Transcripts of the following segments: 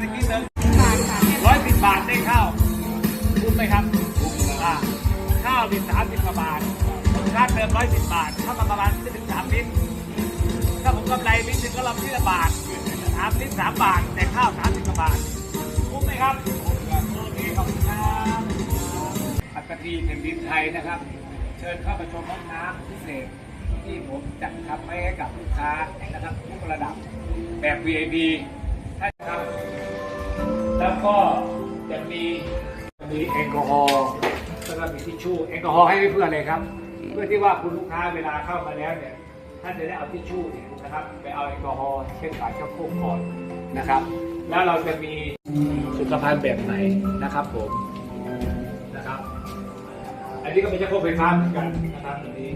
าตะกี้เติมบาทค่ะร้อยสิบบาทได้ข้าวคุ้มไหมครับอ่าข้าวมีสามสิบกว่าบาทค่าเติมร้อยสิบบาท ถ้ามาประมาณไม่ถึงสามลิตรถ้าผมกำไรลิตรหนึงก็เราที่ละบาทสามลิตรสามบาท แต่ข้าวสามสิบกว่าบาท คุ้มไหมครับโอเคขอบคุณครับปัตตานีแผ่นดินไทยนะครับ เชิญเข้ามาชมห้องน้ำพิเศษที่ผมจัดทำให้กับลูกค้านะครับทุกระดับแบบ VIP ท่านครับ แล้วก็จะมีมีแอลกอฮอล์แล้วก็มีทิชชู่แอลกอฮอล์ให้เพื่อนเลยครับ เพื่อที่ว่าคุณลูกค้าเวลาเข้ามาแล้วเนี่ยท่านจะได้เอาทิชชู่เนี่ยนะครับไปเอาแอลกอฮอล์เช็ดฝาเชักโคกก่อนนะครับ แล้วเราจะมีสุขภัณฑ์แบบไหนนะครับผมนะครับ อันนี้ก็เป็นเชักโคกไฟฟ้าเหมือนกันนะครับอันนี้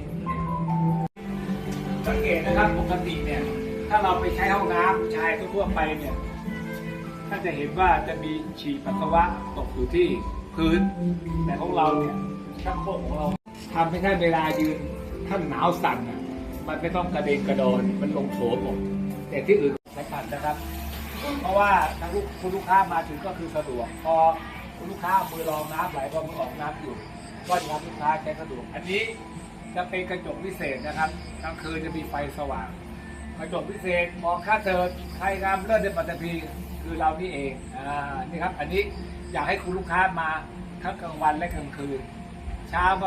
สังเกตนะครับปกติเนี่ยถ้าเราไปใช้ห้องน้ำชายทั่วไปเนี่ยานจะเห็นว่าจะมีฉี่ปัสสาวะตกอยู่ที่พื้น แต่ของเราเนี่ยชักโครกของเราทำให้ท่านเวลายืนท่านหนาวสั่นอะมันไม่ต้องกระเด็นกระดอนมันลงโถหมดแต่ที่อื่นใช้ขัดนะครับ เพราะว่าทางลูกคุณลูกค้ามาถึงก็คือสะดวก พอคุณลูกค้ามือรองน้ำไหลพอมือออกน้ำอยู่ ก็จะทำลูกค้าใช้สะดวก อันนี้จะเป็นกระจกพิเศษนะครับกลางคืนจะมีไฟสว่าง กระจกพิเศษมองค่าเธอใครงามเลิศในปัตตภี คือเรานี่เองอ่านี่ครับ อันนี้อยากให้คุณลูกค้ามาทั้งกลางวันและกลางคืน เช้าก็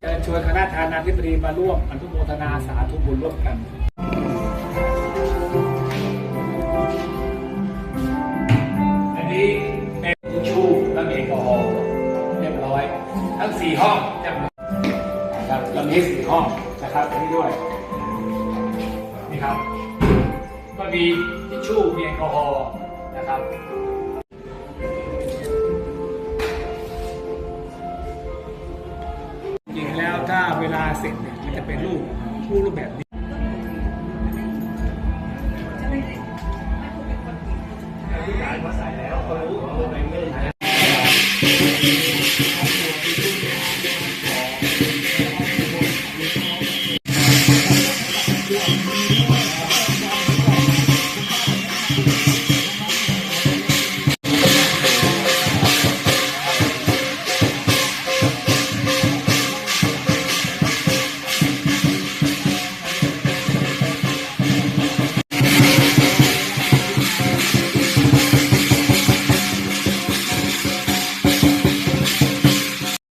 เชิญชวนคณะทานาธิบดีมาร่วมอนุโมทนาสาธุบุญร่วมกันอัน ห้องเรียบร้อยนะครับเรามีสี่ห้องนะครับอันนี้ด้วยนี่ครับ ก็มีทิชชู่มีแอลกอฮอล์นะครับจริงๆแล้วถ้าเวลาเสร็จเนี่ยมันจะเป็นรูปรูปรูปแบบนี้ผู้ชายเขาใส่แล้วเขารู้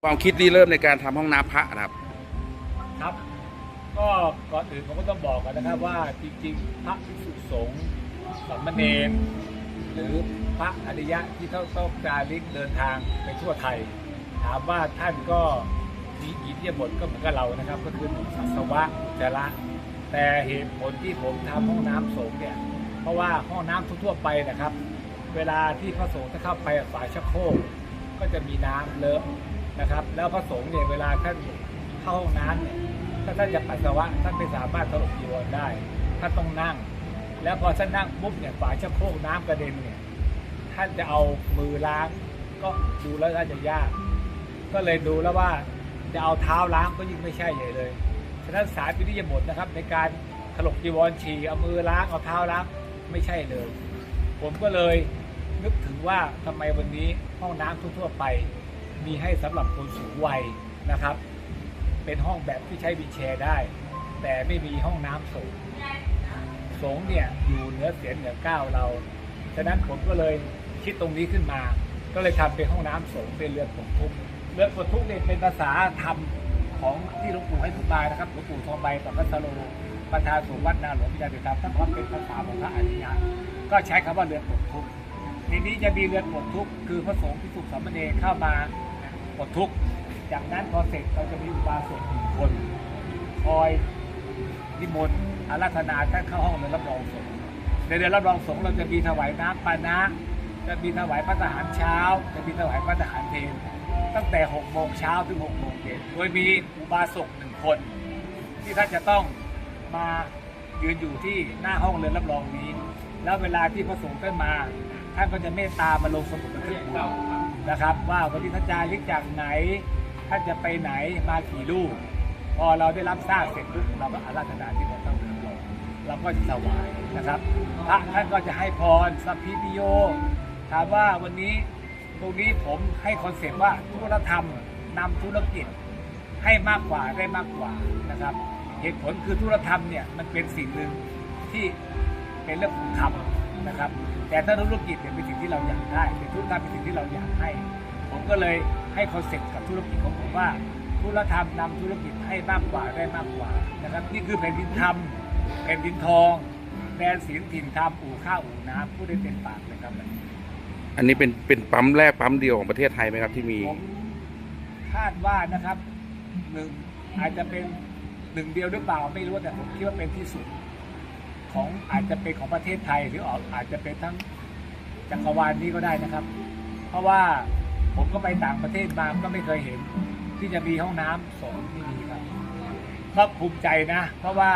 ความคิดที่เริ่มในการทำห้องน้ำพระนะครับ ครับ ก็ก่อนอื่นผมก็ต้องบอกกันนะครับว่าจริงๆพระภิกษุสงฆ์สามเณรหรือพระอริยะที่เขาต้องจาริกเดินทางไปทั่วไทย ถามว่าท่านก็มีอิทธิบทก็เหมือนกับเรานะครับ ก็คือปัสสวะจระแต่เหตุผลที่ผมทำห้องน้ำสงฆ์เนี่ย เพราะว่าห้องน้ำทั่วไปนะครับ เวลาที่พระสงฆ์จะเข้าไปฝายชักโครกก็จะมีน้ำเลอะ นะครับ แล้วพระสงฆ์เนี่ยเวลาท่านเข้าห้องน้ำเนี่ยถ้าท่านจะปัสสาวะท่านไม่สามารถถลกจีวรได้ท่านต้องนั่ง แล้วพอท่านนั่งปุ๊บเนี่ยฝาชักโครกน้ำกระเด็นเนี่ยท่านจะเอามือล้างก็ดูแล้วน่าจะยาก ก็เลยดูแล้วว่าจะเอาเท้าล้างก็ยิ่งไม่ใช่ใหญ่เลยฉะนั้นสายพิธีบทนะครับ ในการถลกจีวรฉี่เอามือล้างเอาเท้าล้างไม่ใช่เลย ผมก็เลยนึกถึงว่าทำไมวันนี้ห้องน้ำทั่วๆไป มีให้สำหรับคนสูงวัยนะครับ เป็นห้องแบบที่ใช้วีลแชร์ได้ แต่ไม่มีห้องน้ำสูงสงฆ์เนี่ยอยู่เหนือเสียนเหนือก้าวเรา ฉะนั้นผมก็เลยคิดตรงนี้ขึ้นมา ก็เลยทำเป็นห้องน้ำสงฆ์เป็นเรือนปลดทุกข์เรือนปลดทุกข์เนี่ยเป็นภาษาธรรมของที่หลวงปู่ให้ทุกบายนะครับหลวงปู่ทองใบปัพัสโลประธานสงฆ์วัดนาหลวงพิจารณาธรรมท่านกว่าเป็นภาษาของพระอริยะก็ใช้คำว่าเรือนปลดทุกข์ทีนี้จะมีเรือนปลดทุกข์คือพระสงฆ์ที่สุขสามเณรเข้ามา ปลดทุกข์จากนั้นพอเสร็จเราจะมีอุบาสกหนึ่งคนคอยนิมนต์อาราธนาท่านเข้าห้องเรือนรับรองสงฆ์ในเดือนรับรองสงฆ์เราจะมีถวายน้ำปานะ จะมีถวายพระทหารเช้า จะมีถวายพระทหารเพลตั้งแต่6โมงเช้าถึง6โมงเย็นโดยมีอุบาสกหนึ่งคน ที่ท่านจะต้องมายืนอยู่ที่หน้าห้องเรือนรับรองนี้ แล้วเวลาที่พระสงฆ์ท่านมา ท่านก็จะเมตตามาลงสมุดบันทึกเรา นะครับ ว่าวันนี้ท่านจาริกจากไหน ท่านจะไปไหนมากี่ลูก พอเราได้รับทราบเสร็จปุ๊บเราก็อาราธนาที่เราต้องทำเราเราก็จะถวายนะครับพระท่านก็จะให้พรสัพพิติโยถามว่าวันนี้ตรงนี้ผมให้คอนเซปต์ว่าธุรธรรมนำธุรกิจให้มากกว่าได้มากกว่านะครับ เหตุผลคือธุรธรรมเนี่ยมันเป็นสิ่งหนึ่งที่เป็นเรื่องของธรรม นะครับ แต่ถ้าธุรกิจเนี่ยเป็นสิ่งที่เราอยากได้เป็นธุรธรรมเป็นสิ่งที่เราอยากให้ ผมก็เลยให้คอนเซ็ปต์กับธุรกิจของผมว่าธุรธรรมนำธุรกิจให้มากกว่าได้มากกว่านะครับนี่คือแผ่นดินธรรมแผ่นดินทองแดนศีลถิ่นธรรมอู่ข้าวอู่น้ำพูดได้เต็มปากเลยครับอันนี้เป็นเป็นปั๊มแรกปั๊มเดียวของประเทศไทยไหมครับที่มีผมคาดว่านะครับหนึ่งอาจจะเป็นหนึ่งเดียวหรือเปล่าไม่รู้แต่ผมคิดว่าเป็นที่สุด ของอาจจะเป็นของประเทศไทยหรือออกอาจจะเป็นทั้งจักรวาลนี้ก็ได้นะครับ เพราะว่าผมก็ไปต่างประเทศมาก็ไม่เคยเห็น ที่จะมีห้องน้ำสองที่มีครับก็ภูมิใจนะ เพราะว่า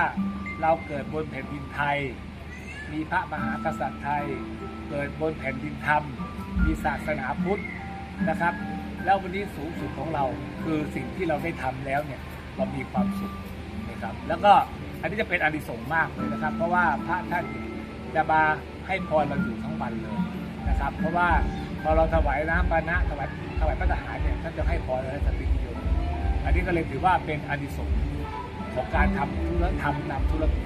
เราเกิดบนแผ่นดินไทย มีพระมหากษัตริย์ไทย เกิดบนแผ่นดินธรรม มีศาสนาพุทธนะครับ แล้ววันนี้สูงสุดของเราคือสิ่งที่เราได้ทำแล้วเนี่ยเรามีความสุขนะครับ แล้วก็ อันนี้จะเป็นอานิสงส์มากเลยนะครับ เพราะว่าพระท่านจะมาให้พรเราอยู่ทั้งวันเลยนะครับ เพราะว่าพอเราถวายน้ำปานะถวายถวายพระทหารเนี่ยท่านจะให้พรเราในสติปิโยอันนี้ก็เลยถือว่าเป็นอานิสงส์ของการทำธุรธรรมนำธุรกิจ